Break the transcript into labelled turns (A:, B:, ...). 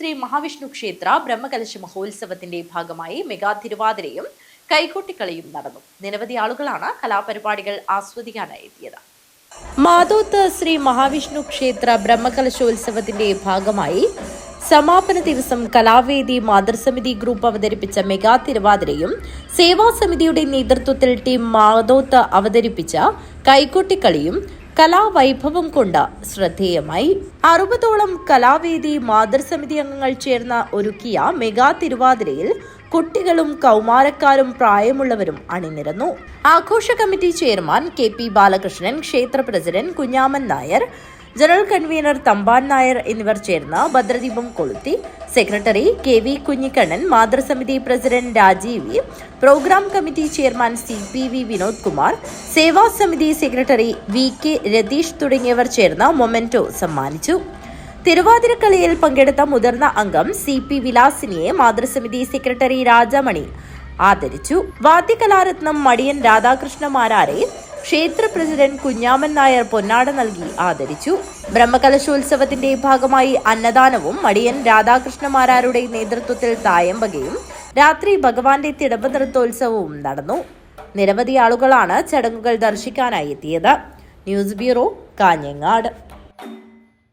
A: ശ്രീ മഹാവിഷ്ണു ക്ഷേത്ര ബ്രഹ്മകലശ മഹോത്സവത്തിന്റെ ഭാഗമായി മെഗാ തിരുവാതിരയും കൈകൊട്ടിക്കളിയും നടന്നു. നിരവധി ആളുകളാണ് കലാപരിപാടികൾ ആസ്വദിക്കാനായി എത്തിയത്. മാതോത്ത് ശ്രീ മഹാവിഷ്ണു ക്ഷേത്ര ബ്രഹ്മകലശോത്സവത്തിന്റെ ഭാഗമായി സമാപന ദിവസം കലാവേദി മാതൃസമിതി ഗ്രൂപ്പ് അവതരിപ്പിച്ച മെഗാ തിരുവാതിരയും സേവാസമിതിയുടെ നേതൃത്വത്തിൽ ടീം മാതോത്ത് അവതരിപ്പിച്ച കൈകൊട്ടിക്കളിയും കലാവൈഭവം കൊണ്ട് ശ്രദ്ധേയമായി. അറുപതോളം കലാവേദി മാതൃസമിതി അംഗങ്ങൾ ചേർന്ന ഒരുക്കിയ മെഗാ തിരുവാതിരയിൽ കുട്ടികളും കൗമാരക്കാരും പ്രായമുള്ളവരും അണിനിരന്നു. ആഘോഷ committee chairman K P Balakrishnan ക്ഷേത്ര president Kunjaman Nair general convener Thampan Nair എന്നിവർ ചേർന്ന് ഭദ്രദീപം കൊളുത്തി secretary K V Kunhikannan മാതൃസമിതി president Rajeev programme committee chairman C P V Vinod Kumar സേവാ സമിതി സെക്രട്ടറി വി കെ രതീഷ് തുടങ്ങിയവർ ചേർന്ന് മൊമെന്റോ സമ്മാനിച്ചു. തിരുവാതിരക്കളിയിൽ പങ്കെടുത്ത മുതിർന്ന അംഗം സി പി വിലാസിനിയെ മാതൃസമിതി സെക്രട്ടറി രാജമണി ആദരിച്ചു. വാദ്യകലാരത്നം മടിയൻ രാധാകൃഷ്ണ മാരാരെ ക്ഷേത്ര പ്രസിഡന്റ് കുഞ്ഞാമൻ നായർ പൊന്നാട നൽകി ആദരിച്ചു. ബ്രഹ്മകലശോത്സവത്തിന്റെ ഭാഗമായി അന്നദാനവും മടിയൻ രാധാകൃഷ്ണമാരാരുടെ നേതൃത്വത്തിൽ തായമ്പകയും രാത്രി ഭഗവാന്റെ തിടമ്പ നൃത്തോത്സവവും നടന്നു. നിരവധി ആളുകളാണ് ചടങ്ങുകൾ ദർശിക്കാനായി എത്തിയത്. News bureau Kanhangad.